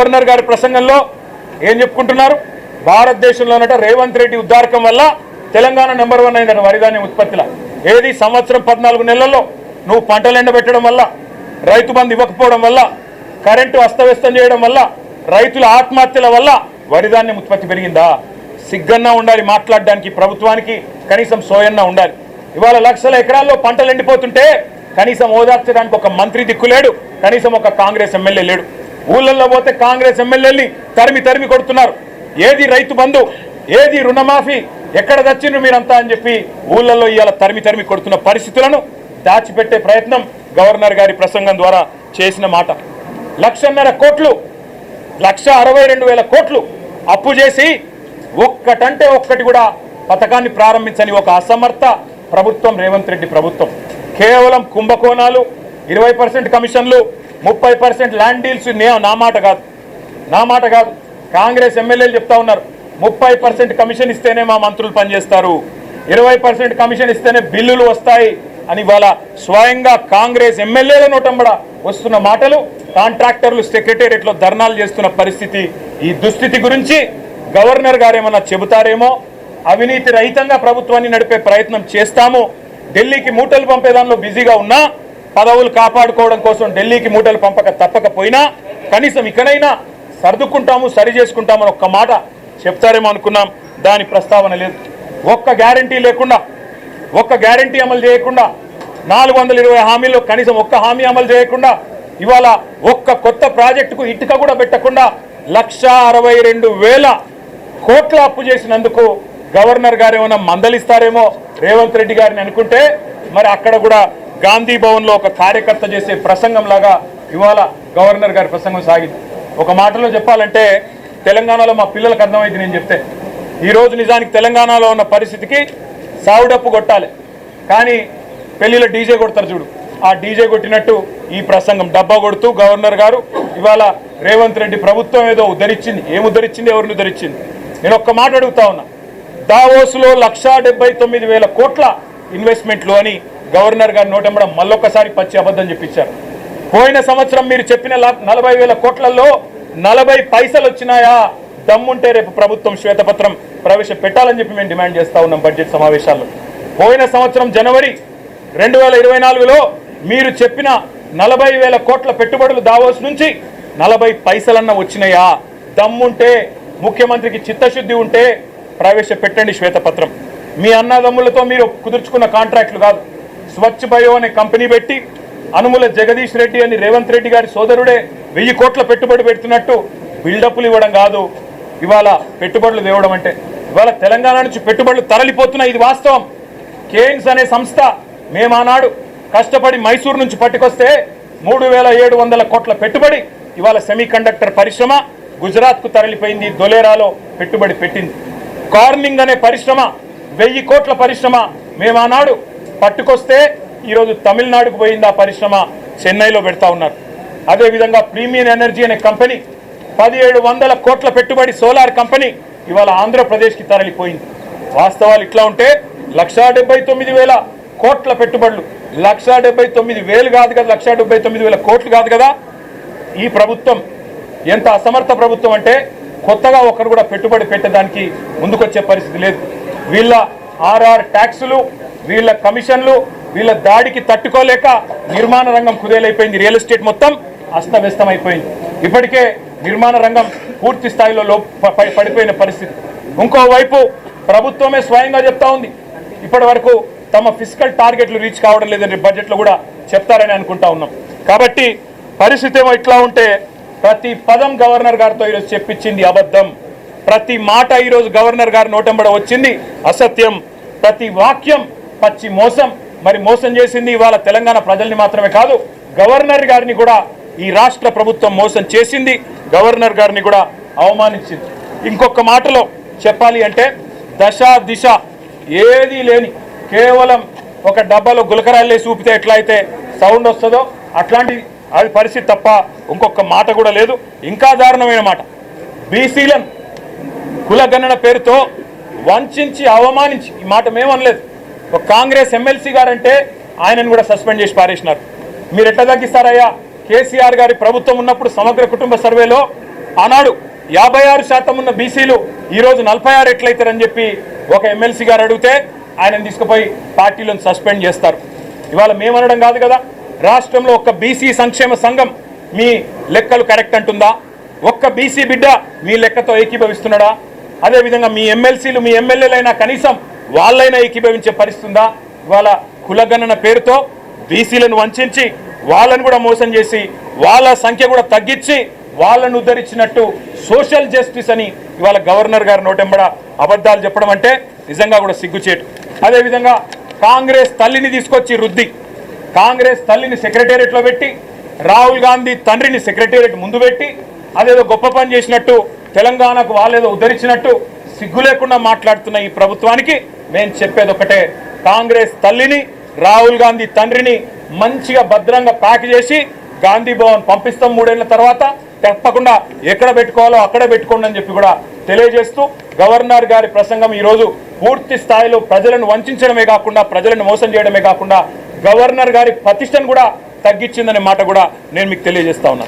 Governor గారి ప్రసంగంలో ఏం చెప్పుకుంటున్నారు? భారతదేశంలోనట రేవంత్ రెడ్డి ఉద్దారకం వల్ల తెలంగాణ నెంబర్ వన్ అయినట వరిధాన్యం ఉత్పత్తిలో. ఏది సంవత్సరం పద్నాలుగు నెలల్లో నువ్వు పంటలు ఎండబెట్టడం వల్ల రైతు బంధు ఇవ్వకపోవడం వల్ల కరెంటు అస్తవ్యస్తం చేయడం వల్ల రైతుల ఆత్మహత్యల వల్ల వరిధాన్యం ఉత్పత్తి పెరిగిందా? సిగ్గన్నా ఉండాలి మాట్లాడడానికి ప్రభుత్వానికి కనీసం సోయన్నా ఉండాలి. ఇవాళ లక్షల ఎకరాల్లో పంటలు ఎండిపోతుంటే కనీసం ఓదార్చడానికి ఒక మంత్రి దిక్కులేడు కనీసం ఒక కాంగ్రెస్ ఎమ్మెల్యే లేడు. ఊళ్ళల్లో పోతే కాంగ్రెస్ ఎమ్మెల్యేని తరిమి తరిమి కొడుతున్నారు. ఏది రైతు బంధు ఏది రుణమాఫీ ఎక్కడ తెచ్చిండ్రు మీరంతా అని చెప్పి ఊళ్ళల్లో ఇవాళ తరిమి తరిమి కొడుతున్న పరిస్థితులను దాచిపెట్టే ప్రయత్నం గవర్నర్ గారి ప్రసంగం ద్వారా చేసిన మాట. లక్షన్నర కోట్లు లక్ష అరవై రెండు వేల కోట్లు అప్పు చేసి ఒక్కటంటే ఒక్కటి కూడా పథకాన్ని ప్రారంభించని ఒక అసమర్థ ప్రభుత్వం రేవంత్ రెడ్డి ప్రభుత్వం. కేవలం కుంభకోణాలు ఇరవై పర్సెంట్ కమిషన్లు ముప్పై పర్సెంట్ ల్యాండ్ డీల్స్ నే- నా మాట కాదు. నా మాట కాదు. కాంగ్రెస్ ఎమ్మెల్యేలు చెప్తా ఉన్నారు. ముప్పై పర్సెంట్ కమిషన్ ఇస్తేనే మా మంత్రులు పనిచేస్తారు. ఇరవై పర్సెంట్ కమిషన్ ఇస్తేనే బిల్లులు వస్తాయి అని ఇవాళ స్వయంగా కాంగ్రెస్ ఎమ్మెల్యేల నోటంబడ వస్తున్న మాటలు కాంట్రాక్టర్లు సెక్రటేరియట్లో ధర్నాలు చేస్తున్న పరిస్థితి ఈ దుస్థితి గురించి గవర్నర్ గారు ఏమన్నా చెబుతారేమో? అవినీతి రహితంగా ప్రభుత్వాన్ని నడిపే ప్రయత్నం చేస్తాము. ఢిల్లీకి మూటలు పంపే దానిలో బిజీగా ఉన్నా పదవులు కాపాడుకోవడం కోసం ఢిల్లీకి మూటలు పంపక తప్పకపోయినా కనీసం ఇక్కడైనా సర్దుకుంటాము సరి చేసుకుంటామని ఒక్క మాట చెప్తారేమో అనుకున్నాం. దాని ప్రస్తావన లేదు. ఒక్క గ్యారంటీ లేకుండా ఒక్క గ్యారంటీ అమలు చేయకుండా నాలుగు వందల ఇరవై హామీల్లో కనీసం ఒక్క హామీ అమలు చేయకుండా ఇవాళ ఒక్క కొత్త ప్రాజెక్టుకు ఇటుక కూడా పెట్టకుండా లక్ష అరవై రెండు వేల కోట్ల అప్పు చేసినందుకు గవర్నర్ గారు ఏమైనా మందలిస్తారేమో రేవంత్ రెడ్డి గారిని అనుకుంటే మరి అక్కడ కూడా గాంధీ భవన్లో ఒక కార్యకర్త చేసే ప్రసంగం లాగా ఇవాళ గవర్నర్ గారి ప్రసంగం సాగింది. ఒక మాటలో చెప్పాలంటే తెలంగాణలో మా పిల్లలకు అర్థమైంది నేను చెప్తే. ఈరోజు నిజానికి తెలంగాణలో ఉన్న పరిస్థితికి సావుడప్పు కొట్టాలి. కానీ పెళ్ళిలో డీజే కొడతారు చూడు. ఆ డీజే కొట్టినట్టు ఈ ప్రసంగం డబ్బా కొడుతూ గవర్నర్ గారు ఇవాళ రేవంత్ రెడ్డి ప్రభుత్వం ఏదో ఉద్ధరించింది. ఏం ఉద్ధరించింది? ఎవరిని ఉద్ధరించింది? నేను ఒక్క మాట అడుగుతా ఉన్నా. దావోస్లో లక్షా డెబ్బై తొమ్మిది వేల కోట్ల ఇన్వెస్ట్మెంట్లు అని గవర్నర్ గారు నోటెంబడం మళ్ళొక్కసారి పచ్చి అబద్ధం చెప్పించారు. పోయిన సంవత్సరం మీరు చెప్పిన నలభై వేల కోట్లలో నలభై పైసలు వచ్చినాయా? దమ్ముంటే రేపు ప్రభుత్వం శ్వేతపత్రం ప్రవేశపెట్టాలని చెప్పి మేము డిమాండ్ చేస్తూ ఉన్నాం బడ్జెట్ సమావేశాల్లో. పోయిన సంవత్సరం జనవరి రెండు వేల ఇరవై నాలుగులో మీరు చెప్పిన నలభై వేల కోట్ల పెట్టుబడులు దావోస్ నుంచి నలభై పైసలన్న వచ్చినాయా? దమ్ముంటే ముఖ్యమంత్రికి చిత్తశుద్ధి ఉంటే ప్రవేశపెట్టండి శ్వేతపత్రం. మీ అన్నదమ్ములతో మీరు కుదుర్చుకున్న కాంట్రాక్టులు కాదు. స్వచ్ఛ బయో అనే కంపెనీ పెట్టి అనుముల జగదీష్ రెడ్డి అని రేవంత్ రెడ్డి గారి సోదరుడే వెయ్యి కోట్ల పెట్టుబడి పెడుతున్నట్టు బిల్డప్లు ఇవ్వడం కాదు. ఇవాళ పెట్టుబడులు తేవడం అంటే ఇవాళ తెలంగాణ నుంచి పెట్టుబడులు తరలిపోతున్నాయి. ఇది వాస్తవం. కేన్స్ అనే సంస్థ మేమానాడు కష్టపడి మైసూరు నుంచి పట్టుకొస్తే మూడు వేల ఏడు వందల కోట్ల పెట్టుబడి ఇవాళ సెమీ కండక్టర్ పరిశ్రమ గుజరాత్కు తరలిపోయింది. దొలేరాలో పెట్టుబడి పెట్టింది. కార్నింగ్ అనే పరిశ్రమ వెయ్యి కోట్ల పరిశ్రమ మేమానాడు పట్టుకొస్తే ఈరోజు తమిళనాడుకు పోయింది ఆ పరిశ్రమ చెన్నైలో పెడతా ఉన్నారు. అదేవిధంగా ప్రీమియం ఎనర్జీ అనే కంపెనీ పదిహేడు వందల కోట్ల పెట్టుబడి సోలార్ కంపెనీ ఇవాళ ఆంధ్రప్రదేశ్కి తరలిపోయింది. వాస్తవాలు ఇట్లా ఉంటే లక్షా డెబ్బై తొమ్మిది వేల కోట్ల పెట్టుబడులు లక్షా డెబ్బై తొమ్మిది వేలు కాదు కదా లక్షా డెబ్బై తొమ్మిది వేల కోట్లు కాదు కదా? ఈ ప్రభుత్వం ఎంత అసమర్థ ప్రభుత్వం అంటే కొత్తగా ఒకరు కూడా పెట్టుబడి పెట్టడానికి ముందుకొచ్చే పరిస్థితి లేదు. వీళ్ళ ఆర్ఆర్ ట్యాక్సులు వీళ్ళ కమిషన్లు వీళ్ళ దాడికి తట్టుకోలేక నిర్మాణ రంగం కుదేలైపోయింది. రియల్ ఎస్టేట్ మొత్తం అస్తవ్యస్తమైపోయింది. ఇప్పటికే నిర్మాణ రంగం పూర్తి స్థాయిలో లో పడిపోయిన పరిస్థితి. ఇంకోవైపు ప్రభుత్వమే స్వయంగా చెప్తా ఉంది. ఇప్పటి వరకు తమ ఫిజికల్ టార్గెట్లు రీచ్ కావడం లేదని బడ్జెట్లో కూడా చెప్తారని అనుకుంటా ఉన్నాం. కాబట్టి పరిస్థితి ఏమో ఇట్లా ఉంటే ప్రతి పదం గవర్నర్ గారితో ఈరోజు చెప్పించింది అబద్ధం. ప్రతి మాట ఈరోజు గవర్నర్ గారి నోటంబడ వచ్చింది. అసత్యం. ప్రతి వాక్యం పచ్చి మోసం. మరి మోసం చేసింది ఇవాళ తెలంగాణ ప్రజల్ని మాత్రమే కాదు గవర్నర్ గారిని కూడా ఈ రాష్ట్ర ప్రభుత్వం మోసం చేసింది. గవర్నర్ గారిని కూడా అవమానించింది. ఇంకొక మాటలో చెప్పాలి అంటే దశ దిశ ఏదీ లేని కేవలం ఒక డబ్బాలో గులకరాళ్ళే చూపితే ఎట్లయితే సౌండ్ వస్తుందో అట్లాంటి అది పరిస్థితి తప్ప ఇంకొక మాట కూడా లేదు. ఇంకా దారుణమైన మాట. బీసీలను కులగణన పేరుతో వంచి అవమానించి ఈ మాట మేమనలేదు ఒక కాంగ్రెస్ ఎమ్మెల్సీ గారంటే ఆయనను కూడా సస్పెండ్ చేసి పారేసినారు. మీరు ఎట్లా తగ్గిస్తారయ్యా? కేసీఆర్ గారి ప్రభుత్వం ఉన్నప్పుడు సమగ్ర కుటుంబ సర్వేలో ఆనాడు యాభై ఆరు శాతం ఉన్న బీసీలు ఈరోజు నలభై ఆరు ఎట్లయితారని చెప్పి ఒక ఎమ్మెల్సీ గారు అడిగితే ఆయనను తీసుకుపోయి పార్టీలను సస్పెండ్ చేస్తారు. ఇవాళ మేమనడం కాదు కదా రాష్ట్రంలో ఒక్క బీసీ సంక్షేమ సంఘం మీ లెక్కలు కరెక్ట్ అంటుందా? ఒక్క బీసీ బిడ్డ మీ లెక్కతో ఏకీభవిస్తున్నాడా? అదేవిధంగా మీ ఎమ్మెల్సీలు మీ ఎమ్మెల్యేలైనా కనీసం వాళ్ళైనా ఏకీభవించే పరిస్థితి ఉందా ఇవాళ కులగణన పేరుతో బీసీలను వంచి వాళ్ళను కూడా మోసం చేసి వాళ్ళ సంఖ్య కూడా తగ్గించి వాళ్ళను ఉద్ధరించినట్టు సోషల్ జస్టిస్ అని ఇవాళ గవర్నర్ గారు నోటెంబడ అబద్ధాలు చెప్పడం అంటే నిజంగా కూడా సిగ్గుచేటు. అదేవిధంగా కాంగ్రెస్ తల్లిని తీసుకొచ్చి రుద్ది. కాంగ్రెస్ తల్లిని సెక్రటేరియట్లో పెట్టి రాహుల్ గాంధీ తండ్రిని సెక్రటేరియట్ ముందు పెట్టి అదేదో గొప్ప పని చేసినట్టు తెలంగాణకు వాళ్ళేదో ఉద్ధరించినట్టు సిగ్గు లేకుండా మాట్లాడుతున్న ఈ ప్రభుత్వానికి మేము చెప్పేది ఒకటే. కాంగ్రెస్ తల్లిని రాహుల్ గాంధీ తండ్రిని మంచిగా భద్రంగా ప్యాక్ చేసి గాంధీ భవన్ పంపిస్తాం మూడేళ్ళ తర్వాత. తప్పకుండా ఎక్కడ పెట్టుకోవాలో అక్కడ పెట్టుకోండి అని చెప్పి కూడా తెలియజేస్తూ గవర్నర్ గారి ప్రసంగం ఈరోజు పూర్తి స్థాయిలో ప్రజలను వంచడమే కాకుండా ప్రజలను మోసం చేయడమే కాకుండా గవర్నర్ గారి ప్రతిష్టను కూడా తగ్గించిందనే మాట కూడా నేను మీకు తెలియజేస్తా ఉన్నా.